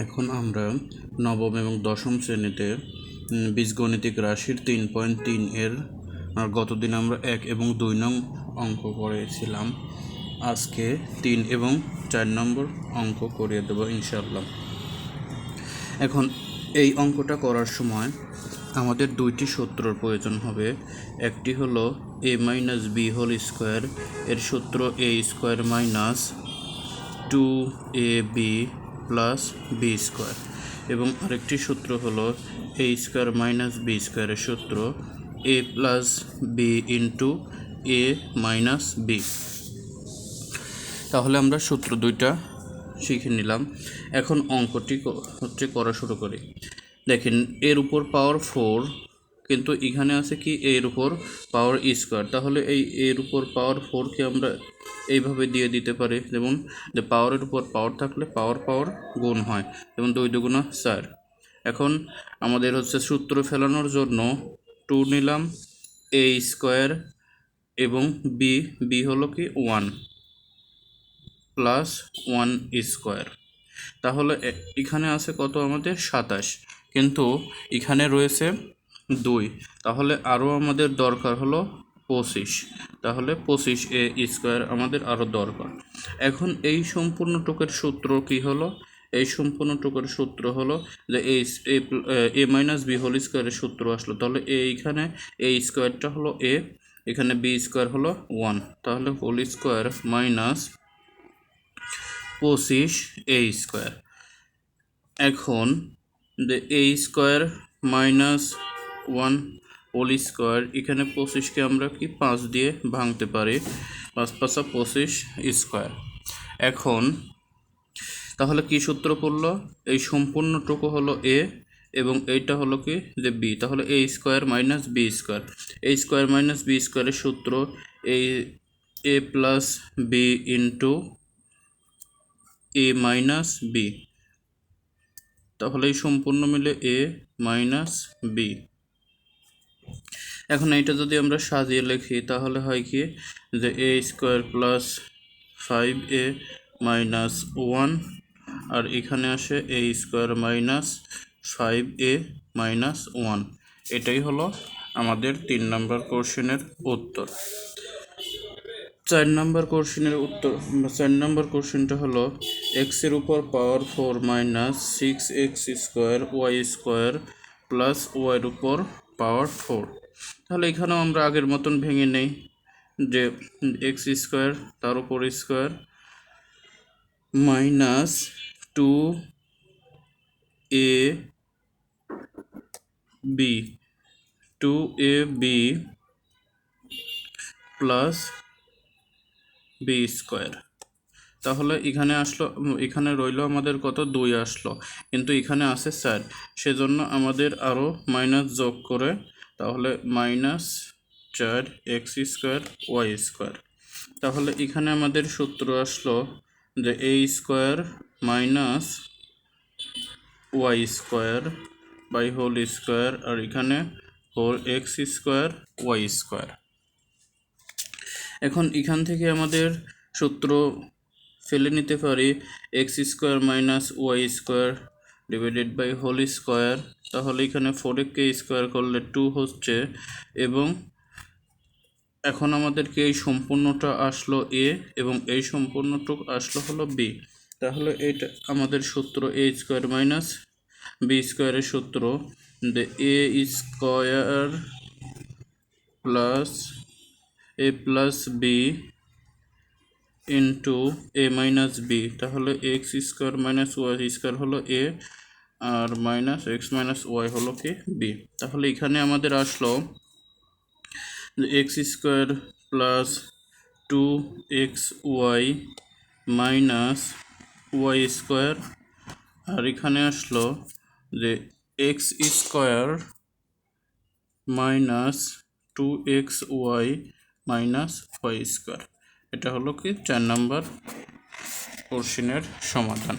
এখন আমরা নবম এবং দশম শ্রেণীতে বীজগণিতিক রাশির তিন পয়েন্ট তিন এর গতদিন আমরা এক এবং দুই নং অঙ্ক করেছিলাম। আজকে তিন এবং চার নম্বর অঙ্ক করিয়ে দেবো ইনশাল্লাহ এখন এই অঙ্কটা করার সময় আমাদের দুইটি সূত্রর প্রয়োজন হবে। একটি হলো A minus B whole square এর সূত্র A square minus two A B plus B square এবং আরেকটি সূত্র হলো এ স্কোয়ার মাইনাস বি স্কোয়ারের সূত্র A plus B into A minus B তাহলে আমরা সূত্র দুইটা শিখে নিলাম। এখন অঙ্কটি হচ্ছে করা শুরু করি। দেখেন, এর উপর পাওয়ার ফোর কিন্তু এখানে আছে কি, এর উপর পাওয়ার স্কোয়ার তাহলে এই এর উপর পাওয়ার ফোরকে আমরা এইভাবে দিয়ে দিতে পারি। যেমন, যে পাওয়ারের উপর পাওয়ার থাকলে পাওয়ার পাওয়ার গুণ হয়। যেমন, দুই দুগুণা চার। এখন আমাদের হচ্ছে সূত্র ফেলানোর জন্য টু নিলাম এ স্কোয়ার এবং বি বি হলো কি ওয়ান প্লাস ওয়ান স্কোয়ার তাহলে এখানে আছে কত আমাদের? সাতাশ। কিন্তু এখানে রয়েছে দুই। তাহলে আরও আমাদের দরকার হলো পঁচিশ। তাহলে পঁচিশ এ স্কোয়ার আমাদের আরও দরকার। এখন এই সম্পূর্ণ টুকের সূত্র কি হলো? এই সম্পূর্ণ টুকের সূত্র হলো যে এই এ মাইনাস বি হোল স্কোয়ারের সূত্র আসলো। তাহলে এইখানে এ স্কোয়ারটা হলো এ, এখানে বি স্কোয়ার হলো ওয়ান। তাহলে হোল স্কোয়ার মাইনাস পঁচিশ এ স্কোয়ার। এখন যে A square minus one whole square এখানে পঁচিশকে আমরা কি পাঁচ দিয়ে ভাঙতে পারি, পাঁচ পাঁচা পঁচিশ স্কোয়ার এখন, তাহলে কি সূত্র পড়ল? এই সম্পূর্ণটুকু হলো এ এবং এইটা হলো কি যে বি তাহলে A square minus B square A square minus B স্কোয়ারের সূত্র এই A plus B into A minus B তাহলে এই সম্পূর্ণ মিলে এ মাইনাস বি এখন এইটা যদি আমরা সাজিয়ে লিখি, তাহলে হয় কি যে A square plus five A minus one আর এখানে আসে A square minus five A minus one এটাই হলো আমাদের তিন নম্বর কোশ্চেনের উত্তর। চার নম্বর কোশ্চেনের উত্তর, চার নম্বর কোশ্চেনটা হলো এক্সের উপর power four minus six X square Y square plus ওয়াইয়ের উপর পাওয়ার ফোর। তাহলে এখানেও আমরা আগের মতন ভেঙে নেই যে এক্স স্কোয়ার তার উপর square minus two A B two A B plus B square তাহলে এখানে আসলো এখানে রইল আমাদের কত? দুই আসলো। কিন্তু এখানে আছে চার। সেজন্য আমাদের আরও মাইনাস যোগ করে, তাহলে মাইনাস চার এক্স স্কোয়ার ওয়াই স্কোয়ার তাহলে এখানে আমাদের সূত্র আসলো যে A square minus Y square by whole square আর এখানে whole X square Y square এখন এখান থেকে আমাদের সূত্র ফেলে নিতে পারি X square minus Y square divided by whole square তাহলে এখানে ফোর কে স্কোয়ার করলে টু হচ্ছে এবং এখন আমাদেরকে এই সম্পূর্ণটা আসলো এ এবং এই সম্পূর্ণটুক আসলো হলো বি তাহলে এটা আমাদের সূত্র এ স্কোয়ার মাইনাস বি স্কোয়ারের সূত্র যে A square plus A plus B into A minus B তাহলে X square minus Y square হলো এ আর মাইনাস এক্স মাইনাস ওয়াই হলো কি বি তাহলে এখানে আমাদের আসলো X square plus two X Y minus Y square আর এখানে আসলো যে X square minus two X Y minus Y square এটা হলো কি? চার নম্বর কোশ্চিনের সমাধান।